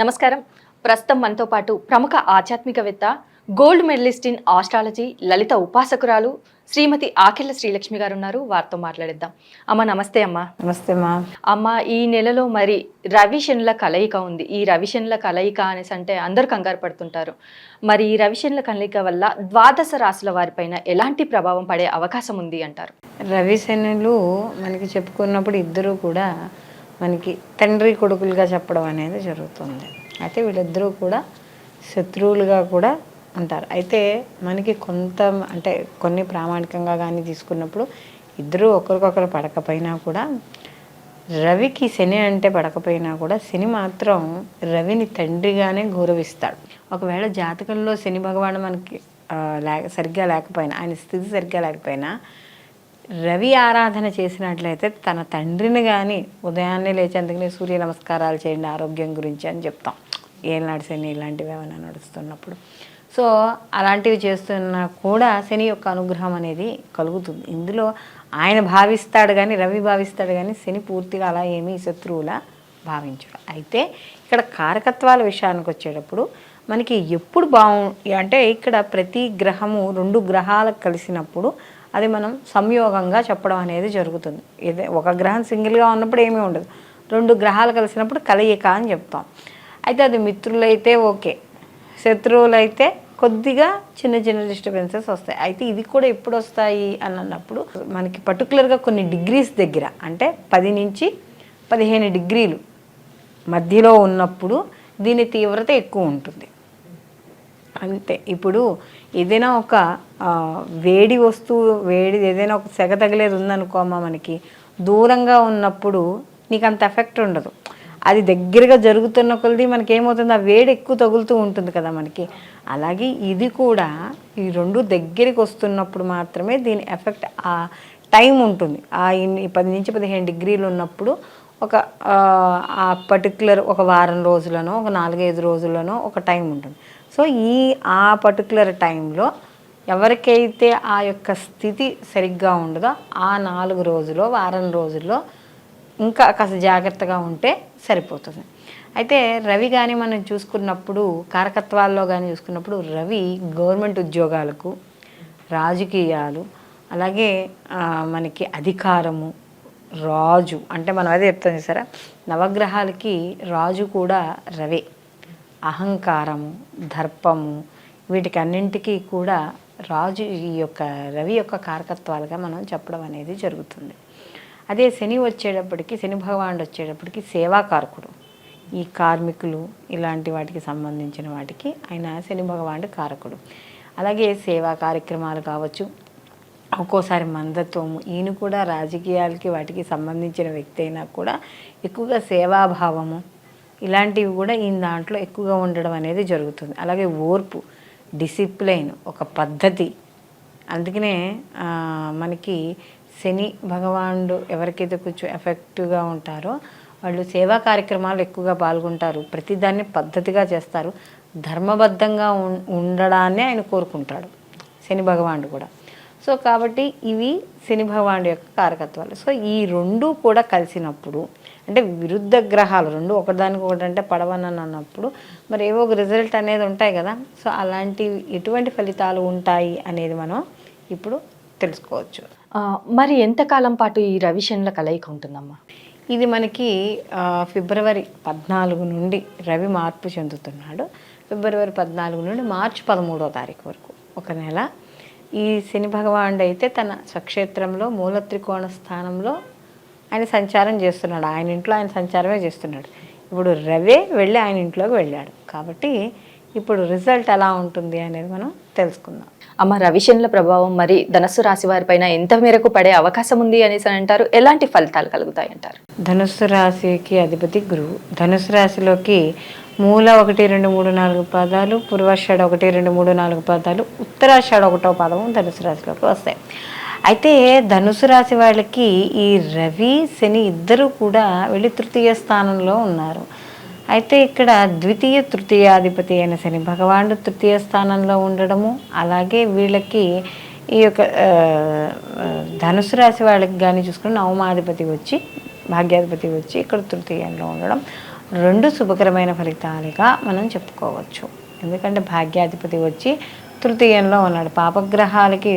నమస్కారం. ప్రస్తుతం మనతో పాటు ప్రముఖ ఆధ్యాత్మికవేత్త gold medalist in astrology Lalitha ఉపాసకురాలు Shrimati Akella Srilakshmi garu ఉన్నారు వారితో మాట్లాడిద్దాం. అమ్మ నమస్తే అమ్మ. నమస్తే మా అమ్మ ఈ నెలలో మరి రవిశనుల కలయిక ఉంది. ఈ రవిశనుల కలయిక అనేసి అంటే అందరు కంగారు పడుతుంటారు. మరి ఈ రవిశనుల కలయిక వల్ల ద్వాదశ రాశుల వారిపైన ఎలాంటి ప్రభావం పడే అవకాశం ఉంది అంటారు? రవిశనులు మనకి చెప్పుకున్నప్పుడు ఇద్దరు కూడా మనకి తండ్రి కొడుకులుగా చెప్పడం అనేది జరుగుతుంది. అయితే వీళ్ళిద్దరూ కూడా శత్రువులుగా కూడా ఉంటారు. అయితే మనకి కొంత అంటే కొన్ని ప్రామాణికంగా కానీ తీసుకున్నప్పుడు ఇద్దరు ఒకరికొకరు పడకపోయినా కూడా రవికి శని అంటే పడకపోయినా కూడా శని మాత్రం రవిని తండ్రిగానే గౌరవిస్తాడు. ఒకవేళ జాతకంలో శని భగవాను మనకి లేక సరిగ్గా లేకపోయినా ఆయన స్థితి సరిగ్గా లేకపోయినా రవి ఆరాధన చేసినట్లయితే తన తండ్రిని కానీ ఉదయాన్నే లేచి అందుకనే సూర్య నమస్కారాలు చేయండి ఆరోగ్యం గురించి అని చెప్తాం. ఏనాడు శని ఇలాంటివి ఏమైనా నడుస్తున్నప్పుడు. సో అలాంటివి చేస్తున్నా కూడా శని యొక్క అనుగ్రహం అనేది కలుగుతుంది. ఇందులో ఆయన భావిస్తాడు కానీ రవి భావిస్తాడు కానీ శని పూర్తిగా అలా ఏమీ శత్రువులా భావించడు. అయితే ఇక్కడ కారకత్వాల విషయానికి వచ్చేటప్పుడు మనకి ఎప్పుడు బాగు అంటే ఇక్కడ ప్రతి గ్రహము రెండు గ్రహాలకు కలిసినప్పుడు అది మనం సంయోగంగా చెప్పడం అనేది జరుగుతుంది. ఇదే ఒక గ్రహం సింగిల్గా ఉన్నప్పుడు ఏమీ ఉండదు. రెండు గ్రహాలు కలిసినప్పుడు కలయిక అని చెప్తాం. అయితే అది మిత్రులైతే ఓకే. శత్రువులైతే కొద్దిగా చిన్న చిన్న డిస్టర్బెన్సెస్ వస్తాయి. అయితే ఇది కూడా ఎప్పుడు వస్తాయి అని అన్నప్పుడు మనకి పర్టికులర్గా కొన్ని డిగ్రీస్ దగ్గర అంటే పది నుంచి పదిహేను డిగ్రీలు మధ్యలో ఉన్నప్పుడు దీని తీవ్రత ఎక్కువ ఉంటుంది. అంతే. ఇప్పుడు ఏదైనా ఒక వేడి వస్తువు వేడి ఏదైనా ఒక సెగ తగిలేది ఉందనుకోమా మనకి దూరంగా ఉన్నప్పుడు నీకు అంత ఎఫెక్ట్ ఉండదు. అది దగ్గరగా జరుగుతున్న కొలది మనకి ఏమవుతుంది ఆ వేడి ఎక్కువ తగులుతూ ఉంటుంది కదా మనకి. అలాగే ఇది కూడా ఈ రెండు దగ్గరికి వస్తున్నప్పుడు మాత్రమే దీని ఎఫెక్ట్ ఆ టైం ఉంటుంది. ఆ ఇన్ని పది నుంచి పదిహేను డిగ్రీలు ఉన్నప్పుడు ఒక ఆ, ఆ పర్టికులర్ ఒక వారం రోజులనో ఒక నాలుగైదు రోజులనో ఒక టైం ఉంటుంది. సో ఈ ఆ పర్టికులర్ టైంలో ఎవరికైతే ఆ యొక్క స్థితి సరిగ్గా ఉండదో ఆ నాలుగు రోజుల్లో వారం రోజుల్లో ఇంకా కాస్త జాగ్రత్తగా ఉంటే సరిపోతుంది. అయితే రవి కానీ మనం చూసుకున్నప్పుడు కారకత్వాల్లో కానీ చూసుకున్నప్పుడు రవి గవర్నమెంట్ ఉద్యోగాలకు రాజకీయాలు అలాగే మనకి అధికారము రాజు అంటే మనం అదే చెప్తాం చూసారా? నవగ్రహాలకి రాజు కూడా రవే. అహంకారము దర్పము వీటికన్నింటికీ కూడా రాజు ఈ యొక్క రవి యొక్క కారకత్వాలుగా మనం చెప్పడం అనేది జరుగుతుంది. అదే శని వచ్చేటప్పటికి శని భగవానుడు వచ్చేటప్పటికి సేవాకారకుడు ఈ కార్మికులు ఇలాంటి వాటికి సంబంధించిన వాటికి ఆయన శని భగవానుడు కారకుడు. అలాగే సేవా కార్యక్రమాలు కావచ్చు ఒక్కోసారి మందత్వము ఈయన కూడా రాజకీయాలకి వాటికి సంబంధించిన వ్యక్తి అయినా కూడా ఎక్కువగా సేవాభావము ఇలాంటివి కూడా ఈ దాంట్లో ఎక్కువగా ఉండడం అనేది జరుగుతుంది. అలాగే ఓర్పు డిసిప్లైన్ ఒక పద్ధతి. అందుకనే మనకి శని భగవానుడు ఎవరికైతే కొంచెం ఎఫెక్టివ్గా ఉంటారో వాళ్ళు సేవా కార్యక్రమాలు ఎక్కువగా పాల్గొంటారు. ప్రతిదాన్ని పద్ధతిగా చేస్తారు. ధర్మబద్ధంగా ఉం- ఆయన కోరుకుంటాడు. శని భగవానుడు కూడా. సో కాబట్టి ఇవి శని భగవానుడు యొక్క కారకత్వాలు. సో ఈ రెండు కూడా కలిసినప్పుడు అంటే విరుద్ధ గ్రహాలు రెండు ఒకదానికి ఒకటి అంటే పడవనని అన్నప్పుడు మరి ఏవో ఒక రిజల్ట్ అనేది ఉంటాయి కదా. సో అలాంటివి ఎటువంటి ఫలితాలు ఉంటాయి అనేది మనం ఇప్పుడు తెలుసుకోవచ్చు. మరి ఎంతకాలం పాటు ఈ రవిశనుల కలయిక ఉంటుందమ్మా? ఇది మనకి ఫిబ్రవరి పద్నాలుగు నుండి రవి మార్పు చెందుతున్నాడు. ఫిబ్రవరి పద్నాలుగు నుండి మార్చి పదమూడో తారీఖు వరకు ఒక నెల. ఈ శని భగవానుడు అయితే తన స్వక్షేత్రంలో మూల త్రికోణ స్థానంలో ఆయన సంచారం చేస్తున్నాడు. ఆయన ఇంట్లో ఆయన సంచారమే చేస్తున్నాడు. ఇప్పుడు రవే వెళ్ళి ఆయన ఇంట్లోకి వెళ్ళాడు. కాబట్టి ఇప్పుడు రిజల్ట్ ఎలా ఉంటుంది అనేది మనం తెలుసుకుందాం. అమ్మ రవిశనుల ప్రభావం మరి ధనస్సు రాశి వారిపైన ఎంత మేరకు పడే అవకాశం ఉంది అనేసి అని అంటారు. ఎలాంటి ఫలితాలు కలుగుతాయి అంటారు? ధనుస్సు రాశికి అధిపతి గురువు. ధనుస్సు రాశిలోకి మూల ఒకటి రెండు మూడు నాలుగు పాదాలు పూర్వాషాఢ ఒకటి రెండు మూడు నాలుగు పాదాలు ఉత్తరాషాఢ ఒకటో పాదము ధనుసు రాశిలోకి వస్తాయి. అయితే ధనుసు రాశి వాళ్ళకి ఈ రవి శని ఇద్దరు కూడా వెళ్ళి తృతీయ స్థానంలో ఉన్నారు. అయితే ఇక్కడ ద్వితీయ తృతీయాధిపతి అయిన శని భగవానుడు తృతీయ స్థానంలో ఉండడము అలాగే వీళ్ళకి ఈ యొక్క ధనుసు రాశి వాళ్ళకి కానీ చూసుకుని నవమాధిపతి వచ్చి భాగ్యాధిపతి వచ్చి ఇక్కడ తృతీయంలో ఉండడం రెండు శుభకరమైన ఫలితాలుగా మనం చెప్పుకోవచ్చు. ఎందుకంటే భాగ్యాధిపతి వచ్చి తృతీయంలో ఉన్నాడు. పాపగ్రహాలకి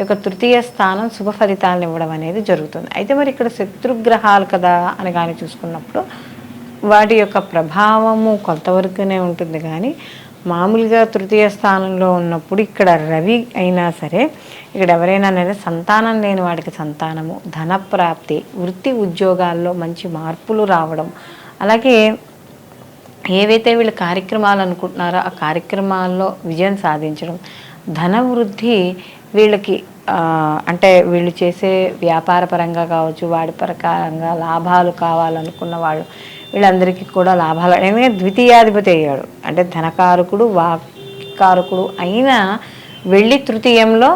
యొక్క తృతీయ స్థానం శుభ ఫలితాలను ఇవ్వడం అనేది జరుగుతుంది. అయితే మరి ఇక్కడ శత్రుగ్రహాలు కదా అని కానీ చూసుకున్నప్పుడు వాటి యొక్క ప్రభావము కొంతవరకునే ఉంటుంది. కానీ మామూలుగా తృతీయ స్థానంలో ఉన్నప్పుడు ఇక్కడ రవి అయినా సరే ఇక్కడ ఎవరైనా సరే సంతానం లేని వాడికి సంతానము ధనప్రాప్తి వృత్తి ఉద్యోగాల్లో మంచి మార్పులు రావడం అలాగే ఏవైతే వీళ్ళు కార్యక్రమాలు అనుకుంటున్నారో ఆ కార్యక్రమాల్లో విజయం సాధించడం ధన వృద్ధి వీళ్ళకి అంటే వీళ్ళు చేసే వ్యాపార పరంగా కావచ్చు వాడి ప్రకారంగా లాభాలు కావాలనుకున్న వాళ్ళు వీళ్ళందరికీ కూడా లాభాలు. ఎందుకంటే ద్వితీయాధిపతి అయ్యాడు. అంటే ధనకారకుడు వాక్కారకుడు అయినా వెళ్ళి తృతీయంలో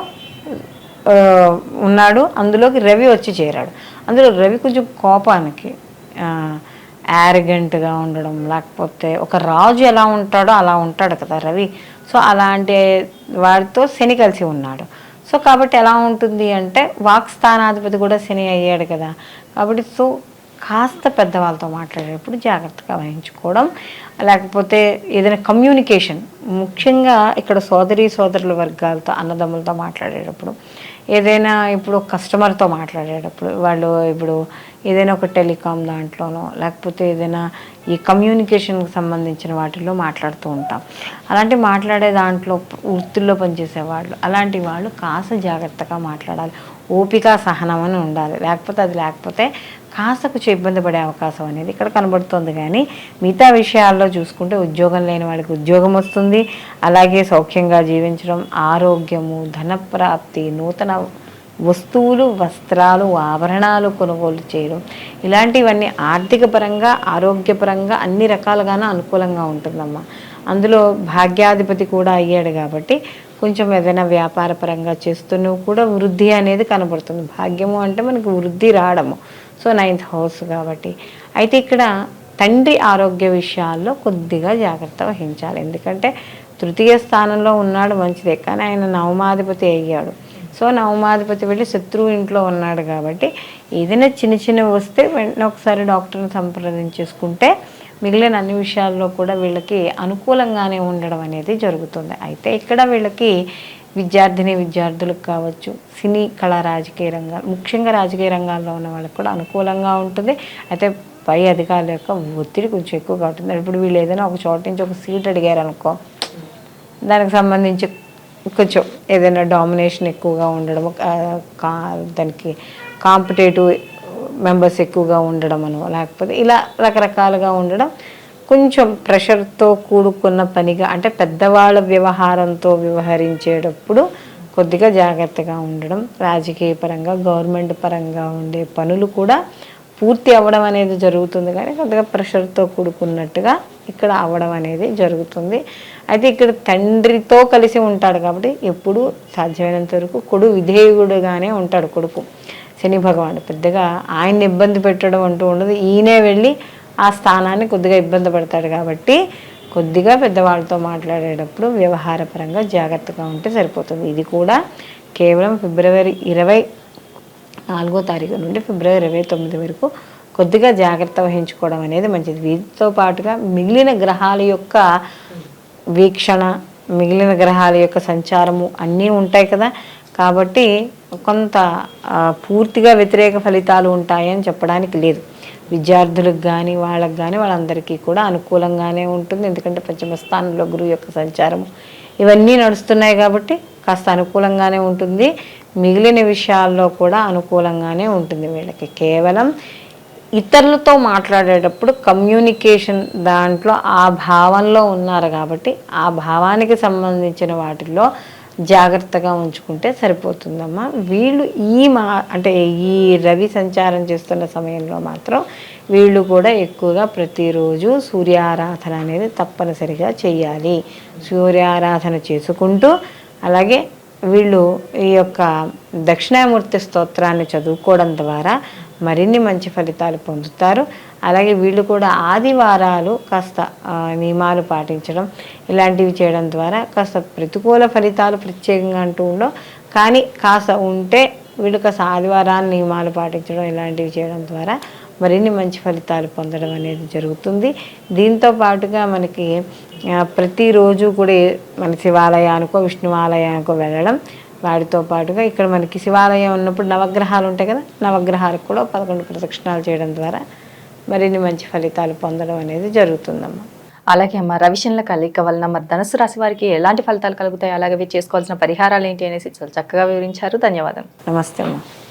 ఉన్నాడు. అందులోకి రవి వచ్చి చేరాడు. అందులో రవి కొంచెం కోపానికి యారగెంట్గా ఉండడం లేకపోతే ఒక రాజు ఎలా ఉంటాడో అలా ఉంటాడు కదా రవి. సో అలాంటి వాడితో శని కలిసి ఉన్నాడు. సో కాబట్టి ఎలా ఉంటుంది అంటే వాక్ స్థానాధిపతి కూడా శని అయ్యాడు కదా. కాబట్టి సో కాస్త పెద్దవాళ్ళతో మాట్లాడేటప్పుడు జాగ్రత్తగా వహించుకోవడం. లేకపోతే ఏదైనా కమ్యూనికేషన్ ముఖ్యంగా ఇక్కడ సోదరి సోదరుల వర్గాలతో అన్నదమ్ములతో మాట్లాడేటప్పుడు ఏదైనా ఇప్పుడు కస్టమర్తో మాట్లాడేటప్పుడు వాళ్ళు ఇప్పుడు ఏదైనా ఒక టెలికాం దాంట్లోనో లేకపోతే ఏదైనా ఈ కమ్యూనికేషన్కి సంబంధించిన వాటిల్లో మాట్లాడుతూ ఉంటాం. అలాంటి మాట్లాడే దాంట్లో వృత్తుల్లో పనిచేసే వాళ్ళు అలాంటి వాళ్ళు కాస్త జాగ్రత్తగా మాట్లాడాలి. ఓపిక సహనం అని ఉండాలి. లేకపోతే అది లేకపోతే కాస్త కొంచెం ఇబ్బంది పడే అవకాశం అనేది ఇక్కడ కనబడుతుంది. కానీ మిగతా విషయాల్లో చూసుకుంటే ఉద్యోగం లేని వాళ్ళకి ఉద్యోగం వస్తుంది. అలాగే సౌఖ్యంగా జీవించడం ఆరోగ్యము ధనప్రాప్తి నూతన వస్తువులు వస్త్రాలు ఆభరణాలు కొనుగోలు చేయడం ఇలాంటివన్నీ ఆర్థిక పరంగా ఆరోగ్యపరంగా అన్ని రకాలుగానే అనుకూలంగా ఉంటుందమ్మా. అందులో భాగ్యాధిపతి కూడా అయ్యాడు కాబట్టి కొంచెం ఏదైనా వ్యాపార పరంగా చేస్తున్నవి కూడా వృద్ధి అనేది కనబడుతుంది. భాగ్యము అంటే మనకు వృద్ధి రావడము. సో నైన్త్ హౌస్ కాబట్టి. అయితే ఇక్కడ తండ్రి ఆరోగ్య విషయాల్లో కొద్దిగా జాగ్రత్త వహించాలి. ఎందుకంటే తృతీయ స్థానంలో ఉన్నాడు మంచిదే. కానీ ఆయన నవమాధిపతి అయ్యాడు. సో నవమాధిపతి వెళ్ళి శత్రువు ఇంట్లో ఉన్నాడు కాబట్టి ఏదైనా చిన్న చిన్నవి వస్తే వెంటనే ఒకసారి డాక్టర్ని సంప్రదించేసుకుంటే మిగిలిన అన్ని విషయాల్లో కూడా వీళ్ళకి అనుకూలంగానే ఉండడం అనేది జరుగుతుంది. అయితే ఇక్కడ వీళ్ళకి విద్యార్థిని విద్యార్థులకు కావచ్చు సినీ కళా రాజకీయ రంగాలు ముఖ్యంగా రాజకీయ రంగాల్లో ఉన్న వాళ్ళకి కూడా అనుకూలంగా ఉంటుంది. అయితే పై అధికారుల యొక్క ఒత్తిడి కొంచెం ఎక్కువగా ఉంటుంది. ఇప్పుడు వీళ్ళు ఏదైనా ఒక చోట నుంచి ఒక సీట్ అడిగారు అనుకో దానికి సంబంధించి కొంచెం ఏదైనా డామినేషన్ ఎక్కువగా ఉండడం కా దానికి కాంపిటేటివ్ మెంబర్స్ ఎక్కువగా ఉండడం అనో లేకపోతే ఇలా రకరకాలుగా ఉండడం కొంచెం ప్రెషర్తో కూడుకున్న పనిగా అంటే పెద్దవాళ్ళ వ్యవహారంతో వ్యవహరించేటప్పుడు కొద్దిగా జాగ్రత్తగా ఉండడం రాజకీయ పరంగా గవర్నమెంట్ పరంగా ఉండే పనులు కూడా పూర్తి అవ్వడం అనేది జరుగుతుంది. కానీ కొద్దిగా ప్రెషర్తో కూడుకున్నట్టుగా ఇక్కడ అవ్వడం అనేది జరుగుతుంది. అయితే ఇక్కడ తండ్రితో కలిసి ఉంటాడు కాబట్టి ఎప్పుడు సాధ్యమైనంత వరకు కొడు విధేయుడుగానే ఉంటాడు కొడుకు. శని భగవానుడు పెద్దగా ఆయన్ని ఇబ్బంది పెట్టడం అంటూ ఉండదు. ఈయనే వెళ్ళి ఆ స్థానాన్ని కొద్దిగా ఇబ్బంది పడతాడు కాబట్టి కొద్దిగా పెద్దవాళ్ళతో మాట్లాడేటప్పుడు వ్యవహారపరంగా జాగ్రత్తగా ఉంటే సరిపోతుంది. ఇది కూడా కేవలం ఫిబ్రవరి ఇరవై నాలుగో తారీఖు నుండి ఫిబ్రవరి ఇరవై తొమ్మిది వరకు కొద్దిగా జాగ్రత్త వహించుకోవడం అనేది మంచిది. వీటితో పాటుగా మిగిలిన గ్రహాల యొక్క వీక్షణ మిగిలిన గ్రహాల యొక్క సంచారము అన్నీ ఉంటాయి కదా. కాబట్టి కొంత పూర్తిగా వ్యతిరేక ఫలితాలు ఉంటాయని చెప్పడానికి లేదు. విద్యార్థులకు కానీ వాళ్ళకి కానీ వాళ్ళందరికీ కూడా అనుకూలంగానే ఉంటుంది. ఎందుకంటే పంచమ స్థానంలో గురువు యొక్క సంచారం ఇవన్నీ నడుస్తున్నాయి కాబట్టి కాస్త అనుకూలంగానే ఉంటుంది. మిగిలిన విషయాల్లో కూడా అనుకూలంగానే ఉంటుంది వీళ్ళకి. కేవలం ఇతరులతో మాట్లాడేటప్పుడు కమ్యూనికేషన్ దాంట్లో ఆ భావంలో ఉన్నారు కాబట్టి ఆ భావానికి సంబంధించిన వాటిల్లో జాగ్రత్తగా ఉంచుకుంటే సరిపోతుందమ్మా. వీళ్ళు ఈ మా అంటే ఈ రవి సంచారం చేస్తున్న సమయంలో మాత్రం వీళ్ళు కూడా ఎక్కువగా ప్రతిరోజు సూర్యారాధన అనేది తప్పనిసరిగా చేయాలి. సూర్యారాధన చేసుకుంటూ అలాగే వీళ్ళు ఈ యొక్క దక్షిణామూర్తి స్తోత్రాన్ని చదువుకోవడం ద్వారా మరిన్ని మంచి ఫలితాలు పొందుతారు. అలాగే వీళ్ళు కూడా ఆదివారాలు కాస్త నియమాలు పాటించడం ఇలాంటివి చేయడం ద్వారా కాస్త ప్రతికూల ఫలితాలు ప్రత్యేకంగా అంటూ ఉండవు. కానీ కాస్త ఉంటే వీళ్ళు కాస్త ఆదివారాలు నియమాలు పాటించడం ఇలాంటివి చేయడం ద్వారా మరిన్ని మంచి ఫలితాలు పొందడం అనేది జరుగుతుంది. దీంతో పాటుగా మనకి ప్రతిరోజు కూడా మన శివాలయానికో విష్ణు ఆలయానికో వెళ్ళడం వాటితో పాటుగా ఇక్కడ మనకి శివాలయం ఉన్నప్పుడు నవగ్రహాలు ఉంటాయి కదా నవగ్రహాలకు కూడా పదకొండు ప్రదక్షిణాలు చేయడం ద్వారా మరిన్ని మంచి ఫలితాలు పొందడం అనేది జరుగుతుందమ్మా. అలాగే అమ్మ రవిశనుల కలయిక వలన మరి ధనుసు రాశి వారికి ఎలాంటి ఫలితాలు కలుగుతాయి? అలాగే చేసుకోవాల్సిన పరిహారాలు ఏంటి అనేసి చాలా చక్కగా వివరించారు. ధన్యవాదాలు నమస్తే అమ్మా.